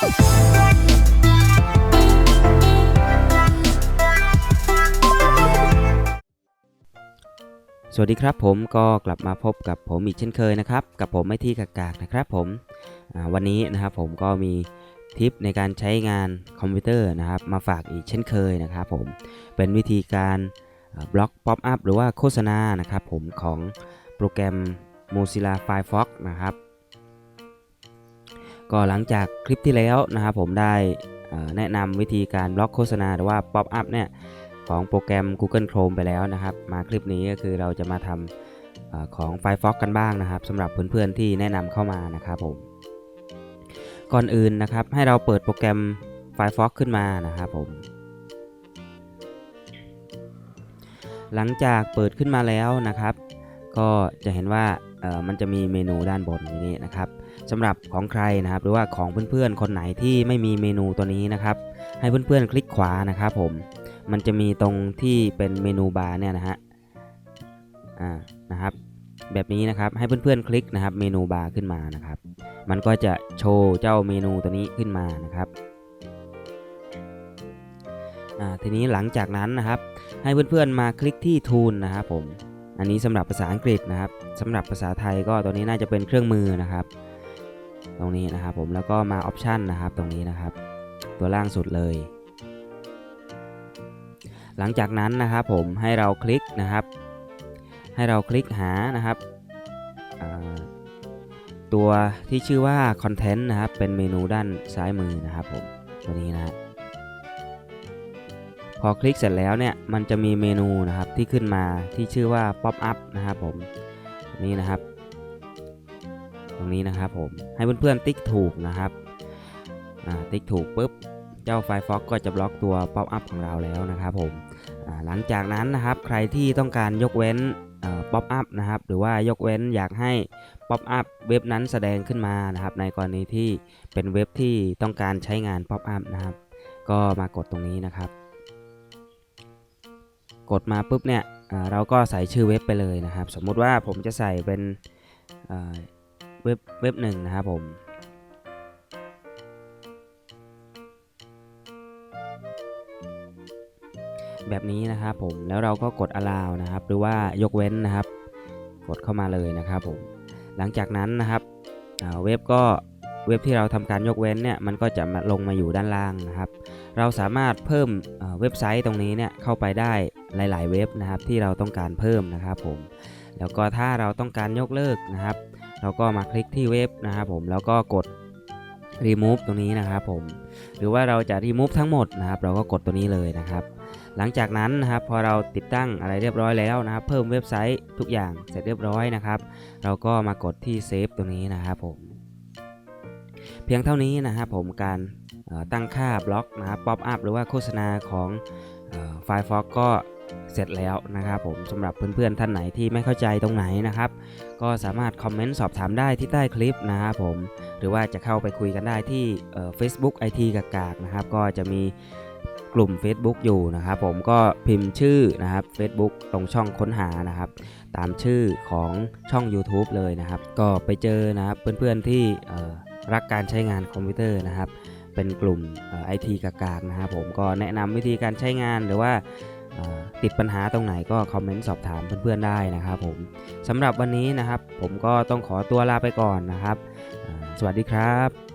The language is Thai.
สวัสดีครับผมก็กลับมาพบกับผมอีกเช่นเคยนะครับ กับผมไม่ที่กากากนะครับผมวันนี้นะครับผมก็มีทิปในการใช้งานคอมพิวเตอร์นะครับมาฝากอีกเช่นเคยนะครับผมเป็นวิธีการบล็อกป๊อปอัพหรือว่าโฆษณานะครับผมของโปรแกรม Mozilla Firefox นะครับ ก็หลังจากคลิปที่แล้วนะครับผมได้แนะนำวิธีการบล็อกโฆษณาหรือว่าป๊อปอัพเนี่ยของโปรแกรม Google Chrome ไปแล้วนะครับ มาคลิปนี้ก็คือเราจะมาทำอของ Firefox กันบ้างนะครับสำหรับเพื่อนๆที่แนะนำเข้ามานะครับผมก่อนอื่นนะครับให้เราเปิดโปรแกรม Firefox ขึ้นมานะครับผม หลังจากเปิดขึ้นมาแล้วนะครับ ก็จะเห็นว่า มันจะมีเมนูด้านบนนี้นะครับสำหรับของใครนะครับหรือว่าของเพื่อนๆคนไหนที่ไม่มีเมนูตัวนี้นะครับ ให้เพื่อนๆคลิกขวานะครับผมมันจะมีตรงที่เป็นเมนูบาร์เนี่ยนะฮะอ่านะครับ แบบนี้นะครับให้เพื่อนๆคลิกนะครับ เมนูบาร์ขึ้นมานะครับ มันก็จะโชว์เจ้าเมนูตัวนี้ขึ้นมานะครับอ่าทีนี้หลังจากนั้นนะครับ ให้เพื่อนๆมาคลิกที่ Tool นะครับผม อันนี้สำหรับภาษาอังกฤษนะครับสำหรับภาษาไทยก็ตัวนี้น่าจะเป็นเครื่องมือนะครับ ตรงนี้นะครับผมแล้วก็มา Option นะครับตรงนี้นะครับ ตัวล่างสุดเลย หลังจากนั้นนะครับผมให้เราคลิกนะครับ ให้เราคลิกหานะครับตัวที่ชื่อว่า Content นะครับ เป็นเมนูด้านซ้ายมือนะครับผม ตัวนี้นะฮะ พอคลิกเสร็จแล้วเนี่ยมันจะมีเมนูนะครับที่ขึ้นมาที่ชื่อว่า Pop up นะครับผมนี่นะครับ ตรงนี้นะครับผมให้เพื่อนๆติ๊กถูกนะครับติ๊กถูกปุ๊บเจ้า Firefox ก็จะบล็อกตัว Pop up ของเราแล้วนะครับผมหลังจากนั้นนะครับใครที่ต้องการยกเว้นป๊อปอัพนะครับหรือว่ายกเว้นอยากให้ Pop up เว็บนั้นแสดงขึ้นมานะครับ ในกรณีที่เป็นเว็บที่ต้องการใช้งาน Pop up นะครับ ก็มากดตรงนี้นะครับ กดมาปุ๊บเนี่ยเราก็ใส่ชื่อเว็บไปเลยนะครับ สมมุติว่าผมจะใส่เป็นเว็บเว็บหนึ่งนะครับผมแบบนี้นะครับผมแล้วเราก็กด allow นะครับ หรือว่ายกเว้นนะครับ กดเข้ามาเลยนะครับผมหลังจากนั้นนะครับเว็บก็ เว็บที่เราทำการยกเว้นเนี่ยมันก็จะมาลงมาอยู่ด้านล่างนะครับ เราสามารถเพิ่มเเว็บไซต์ตรงนี้เนี่ยเข้าไปได้หลาย ๆ เว็บนะครับที่เราต้องการเพิ่มนะครับผมแล้วก็ถ้าเราต้องการยกเลิกนะครับ เราก็มาคลิกที่เว็บนะครับผมแล้วก็กด remove ตรงนี้นะครับผมหรือว่าเราจะ remove ทั้งหมดนะครับ เราก็กดตัวนี้เลยนะครับ หลังจากนั้นนะครับพอเราติดตั้งอะไรเรียบร้อยแล้วนะครับ เพิ่มเว็บไซต์ทุกอย่างเสร็จเรียบร้อยนะครับ เราก็มากดที่เซฟตรงนี้นะครับผม พียงเท่านี้นะครับผมการตั้งค่าบล็อกนะครับป๊อปอัพหรือว่าโฆษณาของไฟล์ฟอกก็เสร็จแล้วนะครับผมสำหรับเพื่อนๆท่านไหนที่ไม่เข้าใจตรงไหนนะครับ ก็สามารถคอมเมนต์สอบถามได้ที่ใต้คลิปนะครับผมหรือว่าจะเข้าไปคุยกันได้ที่เอ่อ Facebook IT กากากนะครับ ก็จะมีกลุ่ม Facebook อยู่นะครับ ผมก็พิมพ์ชื่อนะครับ Facebook ตรงช่องค้นหานะครับ ตามชื่อของช่อง YouTube เลยนะครับ ก็ไปเจอนะครับเพื่อนๆที่ รักการใช้งานคอมพิวเตอร์นะครับ เป็นกลุ่มไอทีกากากนะครับผมก็แนะนำวิธีการใช้งานหรือว่าติดปัญหาตรงไหนก็คอมเมนต์สอบถามเพื่อนๆได้นะครับผมสำหรับวันนี้นะครับ ผมก็ต้องขอตัวลาไปก่อนนะครับ สวัสดีครับ